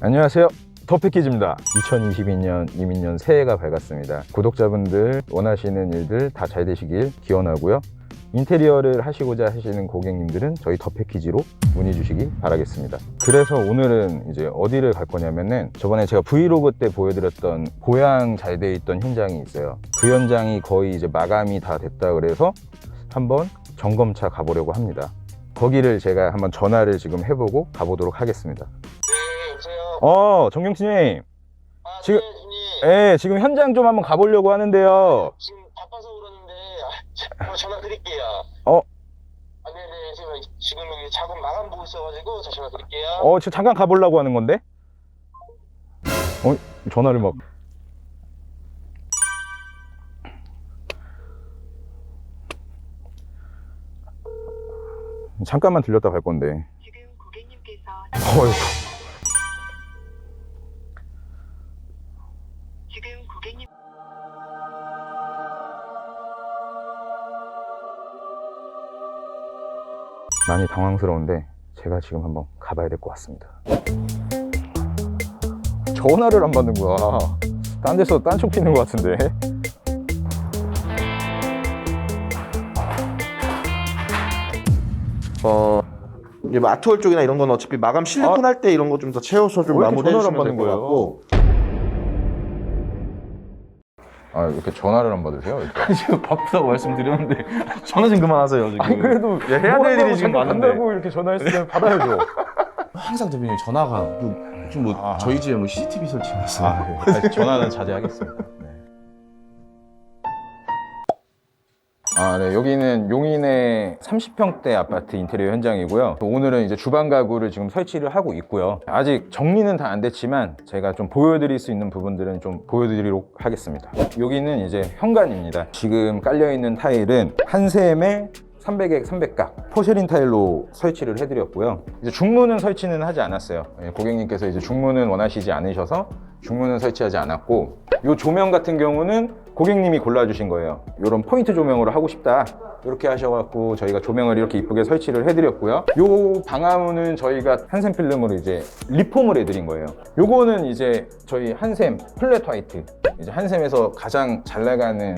안녕하세요. 더 패키지입니다. 2022년 이민년 새해가 밝았습니다. 구독자분들 원하시는 일들 다 잘 되시길 기원하고요. 인테리어를 하시고자 하시는 고객님들은 저희 더 패키지로 문의 주시기 바라겠습니다. 그래서 오늘은 이제 어디를 갈 거냐면은 저번에 제가 브이로그 때 보여드렸던 고양 잘 돼 있던 현장이 있어요. 그 현장이 거의 이제 마감이 다 됐다 그래서 한번 점검차 가보려고 합니다. 거기를 제가 한번 전화를 지금 해보고 가보도록 하겠습니다. 네. 어, 정경치님. 아, 지금- 네, 주님. 예, 지금 현장 좀 한번 가보려고 하는데요. 지금 바빠서 그러는데 아, 한번 전화 드릴게요. 어? 아, 네네. 제가 지금 여기 작업 마감 보고 있어가지고 저 전화 드릴게요. 어, 지금 잠깐 가보려고 하는 건데? 어, 전화를 막. 잠깐만 들렸다 갈 건데. 지금 고객님께서 어휴, 많이 당황스러운데 제가 지금 한번 가봐야 될 것 같습니다. 전화를 안 받는 거야. 딴 데서 딴쪽 피는 것 같은데. 어 이제 뭐 아트홀 쪽이나 이런 건 어차피 마감 실리콘 할때 이런 거 좀 더 채워서 좀 왜 이렇게 마무리해 전화를 안 주시면 될 받는 것 거예요? 같고 아, 이렇게 전화를 안 받으세요? 이렇게? 지금 바쁘다고 말씀드렸는데 전화 좀 그만하세요 지금. 아니 그래도 예, 해야 될 일이 지금 잠깐 많은데. 간다고 이렇게 전화했으면 받아야죠. 항상 대표님 전화가 뭐, 지금 뭐 아. 저희 집에 뭐 CCTV 설치해놨어요. 아, 예. 전화는 자제하겠습니다. 네. 아, 네. 여기는 용인의 30평대 아파트 인테리어 현장이고요. 오늘은 이제 주방 가구를 지금 설치를 하고 있고요. 아직 정리는 다 안 됐지만 제가 좀 보여드릴 수 있는 부분들은 좀 보여드리도록 하겠습니다. 여기는 이제 현관입니다. 지금 깔려있는 타일은 한샘의 300에 300각 포쉐린 타일로 설치를 해드렸고요. 이제 중문은 설치는 하지 않았어요. 예, 고객님께서 이제 중문은 원하시지 않으셔서 중문은 설치하지 않았고 이 조명 같은 경우는 고객님이 골라주신 거예요. 이런 포인트 조명으로 하고 싶다. 이렇게 하셔갖고 저희가 조명을 이렇게 이쁘게 설치를 해드렸고요. 이 방화문은 저희가 한샘 필름으로 이제 리폼을 해드린 거예요. 요거는 이제 저희 한샘 플랫 화이트. 이제 한샘에서 가장 잘 나가는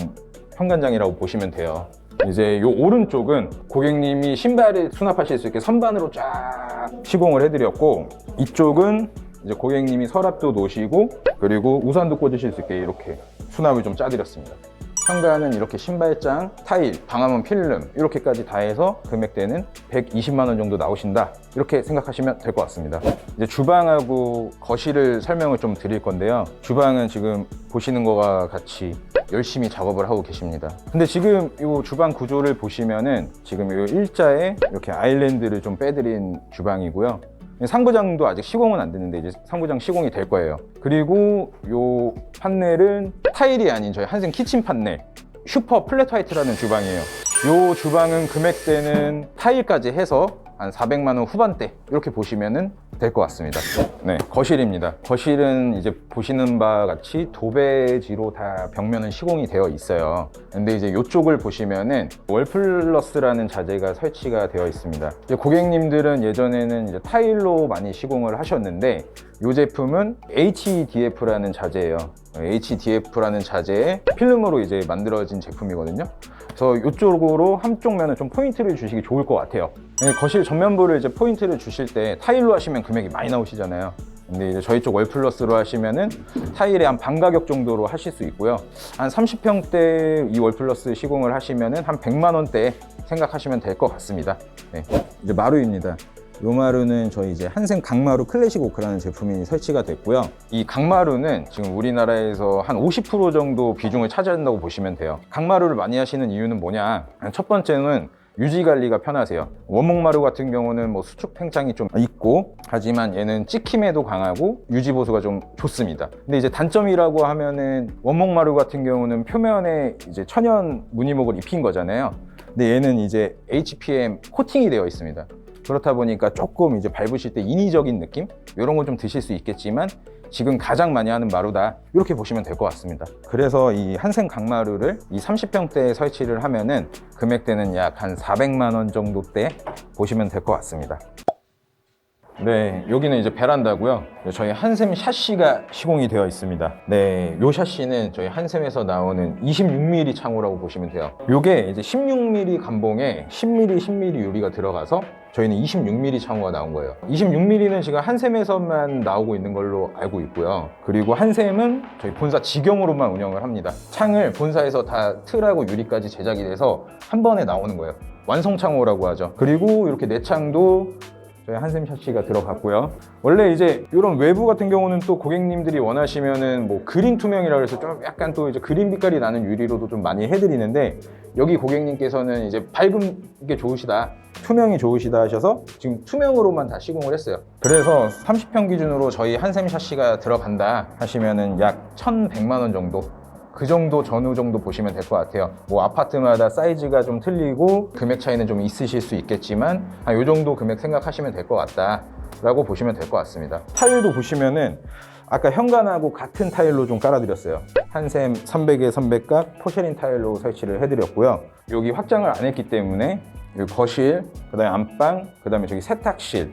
현관장이라고 보시면 돼요. 이제 요 오른쪽은 고객님이 신발을 수납하실 수 있게 선반으로 쫙 시공을 해드렸고 이쪽은 이제 고객님이 서랍도 놓으시고 그리고 우산도 꽂으실 수 있게 이렇게 수납을 좀 짜드렸습니다. 현관은 이렇게 신발장, 타일, 방화문 필름 이렇게까지 다 해서 금액대는 120만 원 정도 나오신다 이렇게 생각하시면 될 것 같습니다. 이제 주방하고 거실을 설명을 좀 드릴 건데요. 주방은 지금 보시는 거와 같이 열심히 작업을 하고 계십니다. 근데 지금 이 주방 구조를 보시면은 지금 이 일자에 이렇게 아일랜드를 좀 빼드린 주방이고요. 상부장도 아직 시공은 안 됐는데 이제 상부장 시공이 될 거예요. 그리고 요 판넬은 타일이 아닌 저희 한생 키친 판넬 슈퍼 플랫 화이트라는 주방이에요. 요 주방은 금액대는 타일까지 해서 한 400만 원 후반대 이렇게 보시면은 될 것 같습니다. 네, 거실입니다. 거실은 이제 보시는 바와 같이 도배지로 다 벽면은 시공이 되어 있어요. 근데 이제 이쪽을 보시면은 월플러스라는 자재가 설치가 되어 있습니다. 고객님들은 예전에는 이제 타일로 많이 시공을 하셨는데 이 제품은 HDF라는 자재예요. HDF라는 자재의 필름으로 이제 만들어진 제품이거든요. 그래서 이쪽으로 한쪽 면은 좀 포인트를 주시기 좋을 것 같아요. 네, 거실 전면부를 이제 포인트를 주실 때 타일로 하시면 금액이 많이 나오시잖아요. 근데 이제 저희 쪽 월플러스로 하시면은 타일의 한반 가격 정도로 하실 수 있고요. 한 30평대 이 월플러스 시공을 하시면은 한 100만 원대 생각하시면 될 것 같습니다. 네. 이제 마루입니다. 요 마루는 저희 이제 한생 강마루 클래식 오크라는 제품이 설치가 됐고요. 이 강마루는 지금 우리나라에서 한 50% 정도 비중을 차지한다고 보시면 돼요. 강마루를 많이 하시는 이유는 뭐냐? 첫 번째는 유지 관리가 편하세요. 원목마루 같은 경우는 뭐 수축 팽창이 좀 있고 하지만 얘는 찍힘에도 강하고 유지 보수가 좀 좋습니다. 근데 이제 단점이라고 하면은 원목마루 같은 경우는 표면에 이제 천연 무늬목을 입힌 거잖아요. 근데 얘는 이제 HPM 코팅이 되어 있습니다. 그렇다 보니까 조금 이제 밟으실 때 인위적인 느낌 이런 건 좀 드실 수 있겠지만 지금 가장 많이 하는 마루다 이렇게 보시면 될 것 같습니다. 그래서 이 한생 강마루를 이 30평대에 설치를 하면은 금액대는 약 한 400만 원 정도대 보시면 될 것 같습니다. 네, 여기는 이제 베란다고요. 저희 한샘 샤시가 시공이 되어 있습니다. 네, 요 샤시는 저희 한샘에서 나오는 26mm 창호라고 보시면 돼요. 요게 이제 16mm 감봉에 10mm, 10mm 유리가 들어가서 저희는 26mm 창호가 나온 거예요. 26mm는 지금 한샘에서만 나오고 있는 걸로 알고 있고요. 그리고 한샘은 저희 본사 직영으로만 운영을 합니다. 창을 본사에서 다 틀하고 유리까지 제작이 돼서 한 번에 나오는 거예요. 완성 창호라고 하죠. 그리고 이렇게 내창도 저희 한샘 샤시가 들어갔고요. 원래 이제 이런 외부 같은 경우는 또 고객님들이 원하시면은 뭐 그린 투명이라 그래서 좀 약간 또 이제 그린 빛깔이 나는 유리로도 좀 많이 해드리는데 여기 고객님께서는 이제 밝은 게 좋으시다. 투명이 좋으시다 하셔서 지금 투명으로만 다 시공을 했어요. 그래서 30평 기준으로 저희 한샘 샤시가 들어간다 하시면은 약 1,100만 원 정도 그 정도 전후 정도 보시면 될 것 같아요. 뭐 아파트마다 사이즈가 좀 틀리고 금액 차이는 좀 있으실 수 있겠지만 한 이 정도 금액 생각하시면 될 것 같다라고 보시면 될 것 같습니다. 타일도 보시면은 아까 현관하고 같은 타일로 좀 깔아드렸어요. 한샘 300에 300각 포쉐린 타일로 설치를 해드렸고요. 여기 확장을 안 했기 때문에 거실, 그다음에 안방, 그다음에 저기 세탁실,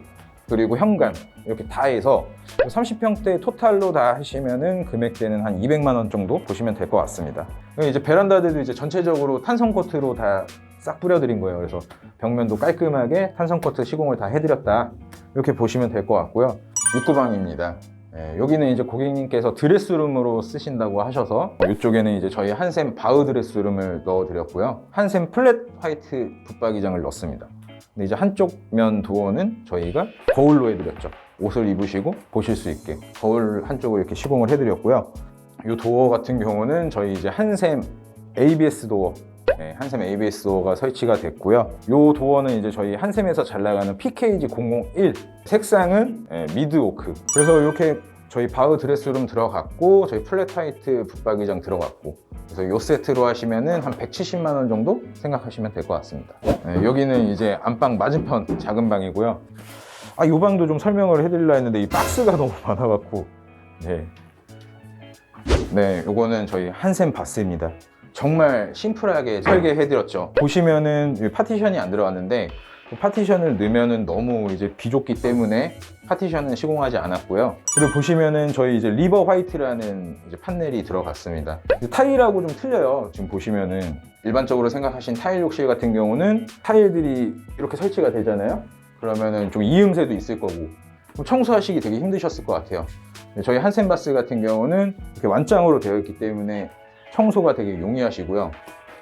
그리고 현관 이렇게 다 해서 30평대 토탈로 다 하시면은 금액대는 한 200만 원 정도 보시면 될 것 같습니다. 이제 베란다들도 이제 전체적으로 탄성 코트로 다 싹 뿌려드린 거예요. 그래서 벽면도 깔끔하게 탄성 코트 시공을 다 해드렸다 이렇게 보시면 될 것 같고요. 입구방입니다. 예, 여기는 이제 고객님께서 드레스룸으로 쓰신다고 하셔서 이쪽에는 이제 저희 한샘 바우 드레스룸을 넣어드렸고요. 한샘 플랫 화이트 붙박이장을 넣습니다. 근데 이제 한쪽 면 도어는 저희가 거울로 해드렸죠. 옷을 입으시고 보실 수 있게 거울 한쪽을 이렇게 시공을 해드렸고요. 이 도어 같은 경우는 저희 이제 한샘 ABS 도어, 네, 한샘 ABS 도어가 설치가 됐고요. 이 도어는 이제 저희 한샘에서 잘 나가는 PKG 001 색상은 예, 미드 오크. 그래서 이렇게 저희 바우 드레스룸 들어갔고 저희 플랫 화이트 붙박이장 들어갔고 그래서 이 세트로 하시면은 한 170만 원 정도 생각하시면 될 것 같습니다. 네, 여기는 이제 안방 맞은편 작은 방이고요. 아, 이 방도 좀 설명을 해드리려 했는데 이 박스가 너무 많아갖고 네. 네, 요거는 저희 한샘 바스입니다. 정말 심플하게 설계해드렸죠. 보시면은 이 파티션이 안 들어갔는데 그 파티션을 넣으면은 너무 이제 비좁기 때문에 파티션은 시공하지 않았고요. 그리고 보시면은 저희 이제 리버 화이트라는 이제 판넬이 들어갔습니다. 타일하고 좀 틀려요. 지금 보시면은 일반적으로 생각하신 타일 욕실 같은 경우는 타일들이 이렇게 설치가 되잖아요. 그러면은 좀 이음새도 있을 거고 좀 청소하시기 되게 힘드셨을 것 같아요. 저희 한센바스 같은 경우는 이렇게 완장으로 되어 있기 때문에 청소가 되게 용이하시고요.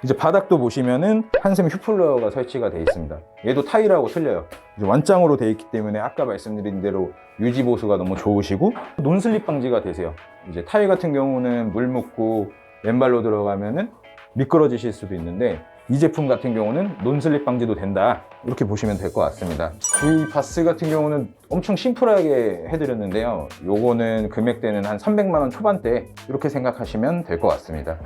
이제 바닥도 보시면은 한샘 휴플러가 설치가 되어 있습니다. 얘도 타일하고 틀려요. 완장으로 되어 있기 때문에 아까 말씀드린 대로 유지 보수가 너무 좋으시고 논슬립 방지가 되세요. 이제 타일 같은 경우는 물 묻고 맨발로 들어가면은 미끄러지실 수도 있는데 이 제품 같은 경우는 논슬립 방지도 된다 이렇게 보시면 될 것 같습니다 이 바스 같은 경우는 엄청 심플하게 해드렸는데요 요거는 금액대는 한 300만 원 초반대 이렇게 생각하시면 될 것 같습니다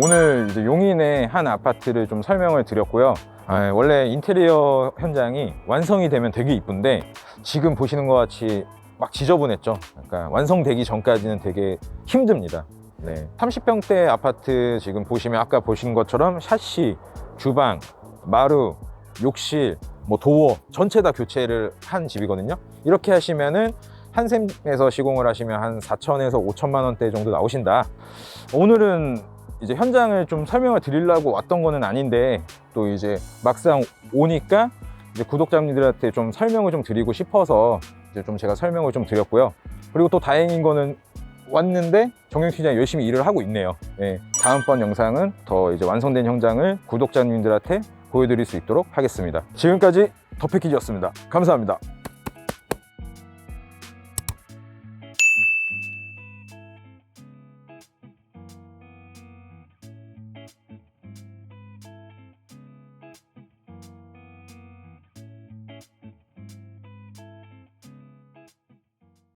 오늘 이제 용인의 한 아파트를 좀 설명을 드렸고요. 아, 원래 인테리어 현장이 완성이 되면 되게 이쁜데 지금 보시는 것 같이 막 지저분했죠. 그러니까 완성되기 전까지는 되게 힘듭니다. 네. 30평대 아파트 지금 보시면 아까 보신 것처럼 샤시, 주방, 마루, 욕실, 뭐 도어 전체 다 교체를 한 집이거든요. 이렇게 하시면은 한샘에서 시공을 하시면 한 4천에서 5천만 원대 정도 나오신다. 오늘은 이제 현장을 좀 설명을 드리려고 왔던 거는 아닌데 또 이제 막상 오니까 이제 구독자님들한테 좀 설명을 좀 드리고 싶어서 이제 좀 제가 설명을 좀 드렸고요. 그리고 또 다행인 거는 왔는데 정영 시장 열심히 일을 하고 있네요. 예, 다음번 영상은 더 이제 완성된 현장을 구독자님들한테 보여드릴 수 있도록 하겠습니다. 지금까지 더 패키지였습니다. 감사합니다.